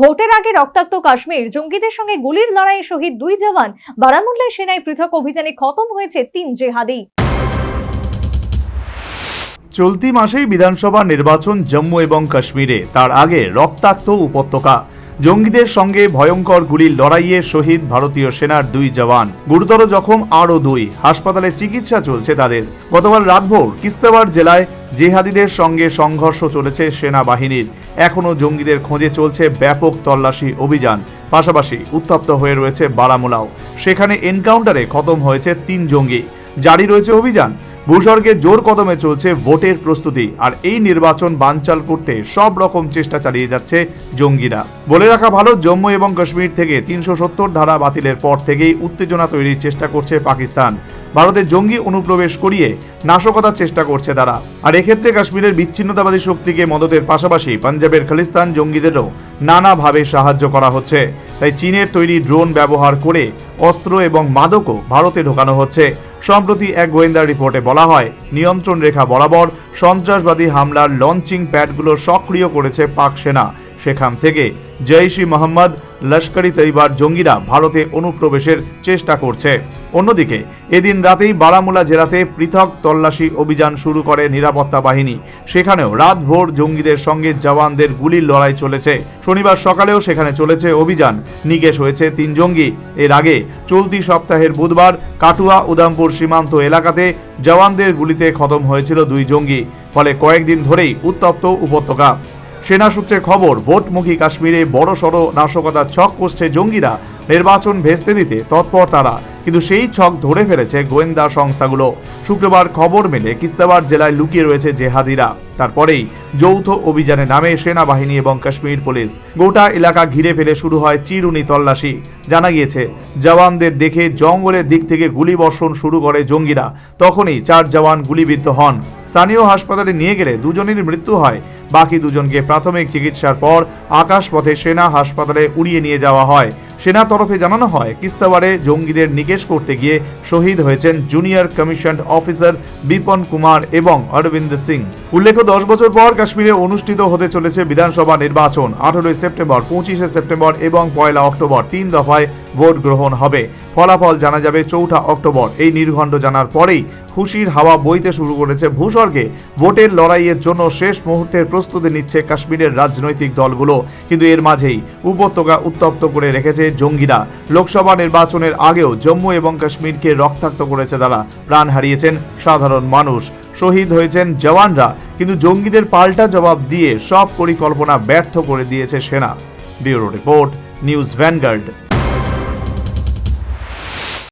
ভোটের আগে রক্তাক্ত কাশ্মীর, জঙ্গিদের সঙ্গে গুলির লড়াইয়ে শহীদ দুই জওয়ান। বারামুল্লার সেনায় পৃথক অভিযানে খতম হয়েছে তিন জেহাদি। চলতি মাসেই বিধানসভা নির্বাচন জম্মু এবং কাশ্মীরে। তার আগে রক্তাক্ত উপত্যকা। জঙ্গিদের সঙ্গে ভয়ঙ্কর গুলির লড়াইয়ে শহীদ ভারতীয় সেনার দুই জওয়ান। গুরুতর জখম আরও দুই। হাসপাতালে চিকিৎসা চলছে তাদের। গতকাল রাতভোর কিস্তাবার জেলায় জেহাদিদের সঙ্গে সংঘর্ষ চলেছে সেনাবাহিনীর। এখনও জঙ্গিদের খোঁজে চলছে ব্যাপক তল্লাশি অভিযান। পাশাপাশি উত্তপ্ত হয়ে রয়েছে বারামুলাও। সেখানে এনকাউন্টারে খতম হয়েছে তিন জঙ্গি। জারি রয়েছে অভিযান। ভূস্বর্গে জোর কদমে চলছে ভোটের প্রস্তুতি। আর এই নির্বাচন বানচাল করতে সব রকম চেষ্টা চালিয়ে যাচ্ছে জঙ্গিরা। বলে রাখা ভালো, জম্মু এবং কাশ্মীর থেকে তিনশো সত্তর ধারা বাতিলের পর থেকেই উত্তেজনা তৈরির চেষ্টা করছে পাকিস্তান। ভারতের জঙ্গি অনুপ্রবেশ করিয়ে নাশকতার চেষ্টা করছে তারা। আর এক্ষেত্রে কাশ্মীরের বিচ্ছিন্নতাবাদী শক্তিকে মদতের পাশাপাশি পাঞ্জাবের খালিস্তান জঙ্গিদেরও নানাভাবে সাহায্য করা হচ্ছে। তাই চীনের তৈরি ড্রোন ব্যবহার করে অস্ত্র এবং মাদকও ভারতে ঢোকানো হচ্ছে। সম্প্রতি এক গোয়েন্দা রিপোর্টে বলা হয়, নিয়ন্ত্রণ রেখা বরাবর সন্ত্রাসবাদী হামলার লঞ্চিং প্যাডগুলো সক্রিয় করেছে পাক সেনা। সেখান থেকে। জৈশ মোহাম্মদ লস্করি তৈবার জঙ্গিরা ভারতে অনুপ্রবেশের চেষ্টা করছে। অন্যদিকে, এদিন রাতেই বারামুলা জেলাতে পৃথক তল্লাশি অভিযান শুরু করে নিরাপত্তা বাহিনী। সেখানেও রাতভোর জঙ্গিদের সঙ্গে জওয়ানদের গুলির লড়াই চলেছে। শনিবার সকালেও সেখানে চলেছে অভিযান। নিকেশ হয়েছে তিন জঙ্গি। এর আগে চলতি সপ্তাহের বুধবার কাটুয়া উদামপুর সীমান্ত এলাকাতে জওয়ানদের গুলিতে খতম হয়েছিল দুই জঙ্গি। ফলে কয়েকদিন ধরেই উত্তপ্ত উপত্যকা। সেনা সূত্রে খবর ভোটমুখী কাশ্মীরে বড় সড় নাশকতার ছক কষছে জঙ্গিরা। নির্বাচন ভেস্তে দিতে তৎপর তারা। কিন্তু সেই ছক ধরে ফেলেছে গোয়েন্দা সংস্থাগুলো। শুক্রবার খবর মেলে কিস্তাবার জেলায় লুকিয়ে রয়েছে জেহাদিরা। তারপরেই যৌথ অভিযানে নামে সেনাবাহিনী এবং কাশ্মীর পুলিশ। গোটা এলাকা ঘিরে ফেলে শুরু হয় চিরুনি তল্লাশি। জানা গিয়েছে, জওয়ানদের দেখে জঙ্গলের দিক থেকে গুলি বর্ষণ শুরু করে জঙ্গিরা। তখনই চার জওয়ান গুলিবিদ্ধ হন। স্থানীয় হাসপাতালে নিয়ে গেলে দুজনের মৃত্যু হয়। বাকি দুজনকে প্রাথমিক চিকিৎসার পর আকাশপথে সেনা হাসপাতালে উড়িয়ে নিয়ে যাওয়া হয়। সেনা তরফে জানানো হয়, কিস্তাওয়ারে জঙ্গিদের নিকেশ করতে গিয়ে শহীদ হয়েছেন junior commission officer Bipan Kumar এবং অরবিন্দ সিং। উল্লেখ্য, দশ বছর পর কাশ্মীরে অনুষ্ঠিত হতে চলেছে বিধানসভা নির্বাচন। আঠারোই সেপ্টেম্বর, পঁচিশে সেপ্টেম্বর এবং পয়লা অক্টোবর, তিন দফায় ভোট গ্রহণ হবে। ফলাফল জানা যাবে চৌঠা অক্টোবর। এই নির্ঘণ্ট জানার পরেই খুশির হাওয়া বইতে শুরু করেছে ভূস্বর্গে। ভোটের লড়াইয়ের জন্য শেষ মুহূর্তের প্রস্তুতি নিচ্ছে কাশ্মীরের রাজনৈতিক দলগুলো। কিন্তু এর মাঝেই উপত্যকা উত্তপ্ত করে রেখেছে জঙ্গিরা। লোকসভা নির্বাচনের আগেও জম্মু এবং কাশ্মীরকে রক্তাক্ত করেছে তারা। প্রাণ হারিয়েছেন সাধারণ মানুষ। শহীদ হয়েছেন জওয়ানরা। কিন্তু জঙ্গিদের পাল্টা জবাব দিয়ে সব পরিকল্পনা ব্যর্থ করে দিয়েছে সেনা। Bureau report, news vanguard.